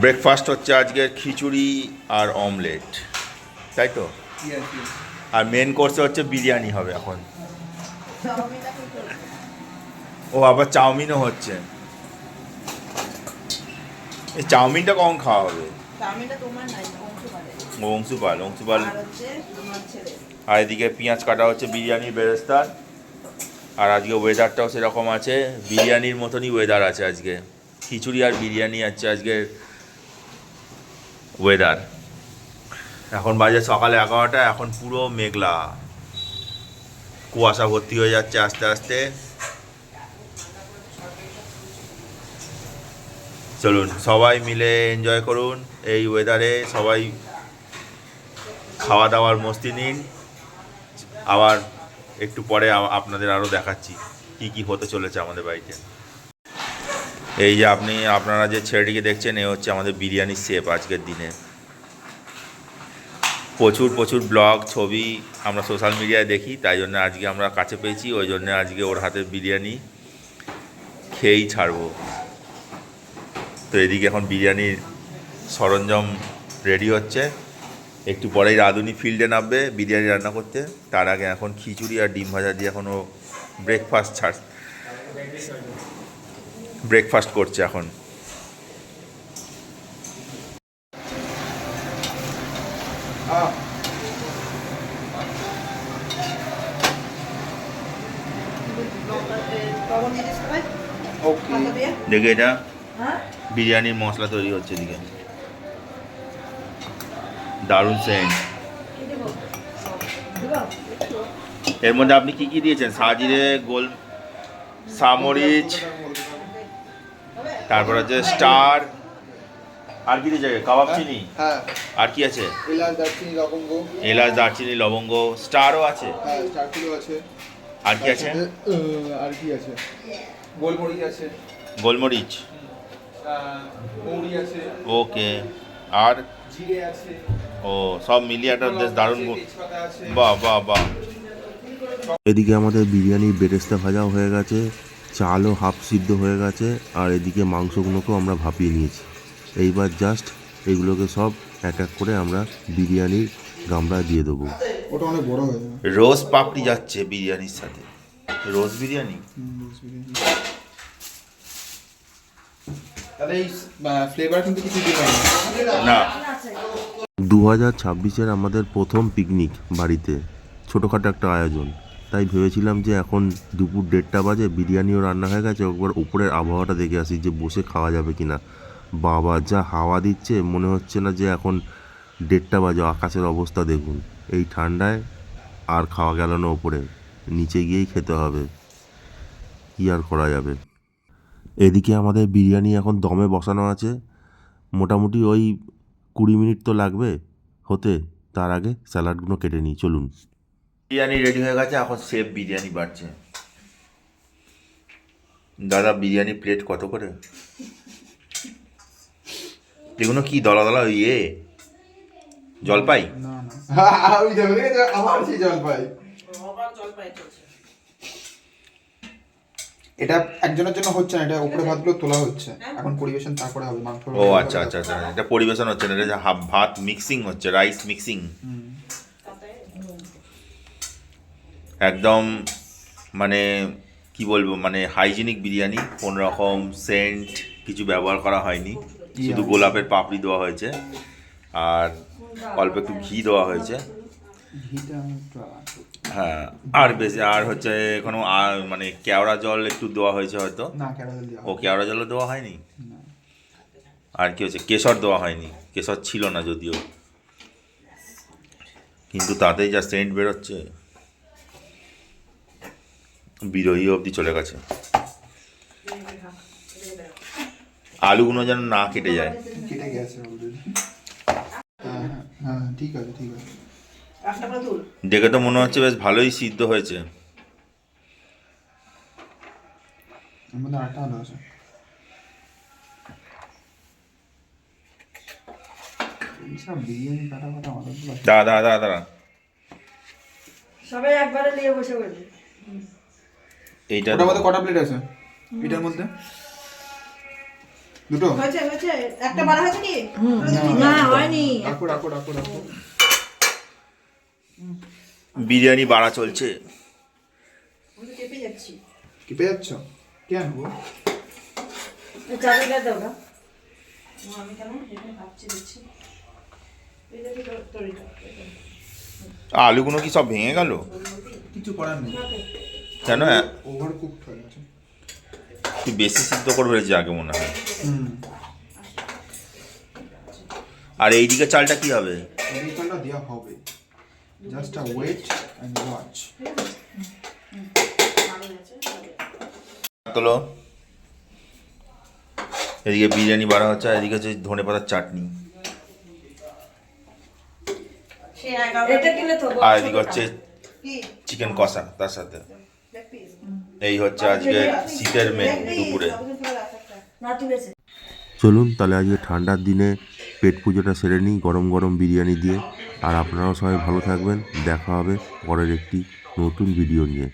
Breakfast হচ্ছে আজকে খিচুড়ি আর omelette তাই তো. আর মেন কোর্সে হচ্ছে বিরিয়ানি হবে এখন। ও আবার চাউমিনও হচ্ছে। এই চাউমিনটা কখন খাওয়া হবে? অংশুপাল অংশুপাল। আর এদিকে পেঁয়াজ কাটা হচ্ছে বিরিয়ানির বেরেস্তার। আর আজকে ওয়েদারটাও সেরকম আছে। বিরিয়ানির মতনই ওয়েদার আছে আজকে। খিচুড়ি আর বিরিয়ানি আছে আজকের ওয়েদার এখন বাজে সকালে এগারোটা, এখন পুরো মেঘলা। কুয়াশা ভর্তি হয়ে যাচ্ছে আস্তে আস্তে। চলুন, সবাই মিলে এনজয় করুন এই ওয়েদারে সবাই খাওয়া দাওয়ার মস্তি নিন। আবার একটু পরে আপনাদের আরও দেখাচ্ছি কি কি হতে চলেছে আমাদের বাড়িতে। এই যে আপনি, আপনারা যে ছেলেটিকে দেখছেন, এ হচ্ছে আমাদের বিরিয়ানির শেপ আজকের দিনে। প্রচুর প্রচুর ব্লগ, ছবি আমরা সোশ্যাল মিডিয়ায় দেখি, তাই জন্য আজকে আমরা কাছে পেয়েছি, ওই জন্য আজকে ওর হাতের বিরিয়ানি খেয়েই ছাড়বো। তো এদিকে এখন বিরিয়ানির সরঞ্জাম রেডি হচ্ছে। একটু পরেই রাঁধুনি ফিল্ডে নামবে বিরিয়ানি রান্না করতে। তার আগে এখন খিচুড়ি আর ডিম ভাজা দিয়ে এখন ও ব্রেকফাস্ট ছাড় ব্রেকফাস্ট করছে এখন। দেখে এটা হ্যাঁ? বিরিয়ানির মশলা তৈরি হচ্ছে এদিকে। দারুণ সেন্ট। এর মধ্যে আপনি কি কি দিয়েছেন? সাজিরে গোল সামরিচ তারপর হচ্ছে স্টার আর কি দিয়েছে? কাবাব চিনি? হ্যাঁ। আর কি আছে? এলাচ দারচিনি লবঙ্গ। এলাচ দারচিনি লবঙ্গ স্টারও আছে। হ্যাঁ কিলো আছে। আর কি আছে? আর কি আছে? গোলমরিচ আছে। গোলমরিচ। মৌরি আছে। ওকে। আর? জিরে আছে। ও সব মিলিয়ে একটা বেশ দারুণ গো- বাহ বাহ বাহ। এদিকে আমাদের বিরিয়ানির বেরেস্তা ভাজাও হয়ে গেছে। চালও হাফ সিদ্ধ হয়ে গেছে আর এদিকে মাংসগুলোকেও আমরা ভাপিয়ে নিয়েছি। এইবার জাস্ট এগুলোকে সব এক এক করে আমরা বিরিয়ানির গামলা দিয়ে দেবো। ওটা অনেক বড় হয়ে রোজ পাপড়ি যাচ্ছে বিরিয়ানির সাথে। রোজ বিরিয়ানি? তাহলে এই ফ্লেভার কিন্তু কিছু দিবে না। দু হাজার ছাব্বিশের আমাদের প্রথম পিকনিক বাড়িতে ছোটোখাটো একটা আয়োজন। তাই ভেবেছিলাম যে এখন দুপুর দেড়টা বাজে, বিরিয়ানিও রান্না হয়ে গেছে, একবার উপরের আবহাওয়াটা দেখে আসি যে বসে খাওয়া যাবে কি না বাবা যা হাওয়া দিচ্ছে, মনে হচ্ছে না যে এখন দেড়টা বাজে, আকাশের অবস্থা দেখুন। এই ঠান্ডায় আর খাওয়া গেল না ওপরে, নিচে গিয়েই খেতে হবে। কী আর করা যাবে? এদিকে আমাদের বিরিয়ানি এখন দমে বসানো আছে। মোটামুটি ওই কুড়ি মিনিট তো লাগবে, হতে, তার আগে স্যালাডগুলো কেটে নিই, চলুন। বিরিয়ানি রেডি হয়ে গেছে এখন সেফ বিরিয়ানি বাড়ছে। দাদা বিরিয়ানি প্লেট কত করে? এগুলো কি দলা দলা ইয়ে? জলপাই? না না। আমি যাব আমার সেই জল পাই আবার জল পাই চলছে এটা একজনের জন্য হচ্ছে না এটা উপরে ভাতগুলো তোলা হচ্ছে। এখন পরিবেশন তারপরে হবে মাংস ও আচ্ছা আচ্ছা আচ্ছা এটা পরিবেশন হচ্ছে না এটা হাফ ভাত মিক্সিং হচ্ছে রাইস মিক্সিং হুম। একদম মানে কি বলব মানে হাইজিনিক বিরিয়ানি কোন রকম সেন্ট কিছু ব্যবহার করা হয়নি। শুধু গোলাপের পাপড়ি দেওয়া হয়েছে আর অল্প একটু ঘি দেওয়া হয়েছে। হ্যাঁ আর বেশি আর হচ্ছে এখনও মানে কেওড়া জল একটু দেওয়া হয়েছে হয়তো। ও কেওড়া জলও দেওয়া হয়নি? আর কি হচ্ছে কেশর দেওয়া হয়নি। কেশর ছিল না যদিও। কিন্তু তাতেই যা সেন্ট বেরোচ্ছে। বিরোহী অবধি চলে গেছে। আলুগুলো যেন না কেটে যায়। কেটে গেছে অলরেডি হ্যাঁ ঠিক আছে ঠিক আছে। রাস্তা করে তুল দেখে তো মনে হচ্ছে বেশ ভালোই সিদ্ধ হয়েছে। দাঁড়া দাঁড়া দাঁড়া সবাই একবারে নিয়ে বসে বসে। এইটা ওটার মধ্যে কটা প্লেট আছে? এটার মধ্যে? দুটো? হয়েছে হয়েছে। একটা বাড়া হয়েছে কি? না হয়নি। রাখো রাখো রাখো রাখো। বিরিয়ানি বাড়া চলছে। কেঁপে যাচ্ছি। কেঁপে যাচ্ছ? কেন গো চাবিটা দাও না। আমি কেন এখানে ভাবছি দিচ্ছি এই দেখি তোর তরিটা আলুগুলো কি সব ভেঙে গেল? কিছু করার নেই। কেন? ওভার কুকড হয়ে গেছে তুই বেশি সিদ্ধ করে ফেলেছি আগে মনে হয়। আর এইদিকে চালটা কি হবে? কেমিক্যালটা দেওয়া হবে। Just a wait and watch তোলো। এদিকে বিরিয়ানি বাড়া হচ্ছে আর এদিকে হচ্ছে ধনে পাতার চাটনি। সে এগারো এটা কিনে তো আর এদিকে হচ্ছে চিকেন কষা তার সাথে। এই হচ্ছে আজকে শীতের মেন দুপুরে। চলুন তাহলে আজকে ঠান্ডার দিনে পেট পুজোটা সেরে নিই, গরম গরম বিরিয়ানি দিয়ে। আর আপনারাও সবাই ভালো থাকবেন। দেখা হবে পরের একটি নতুন ভিডিও নিয়ে।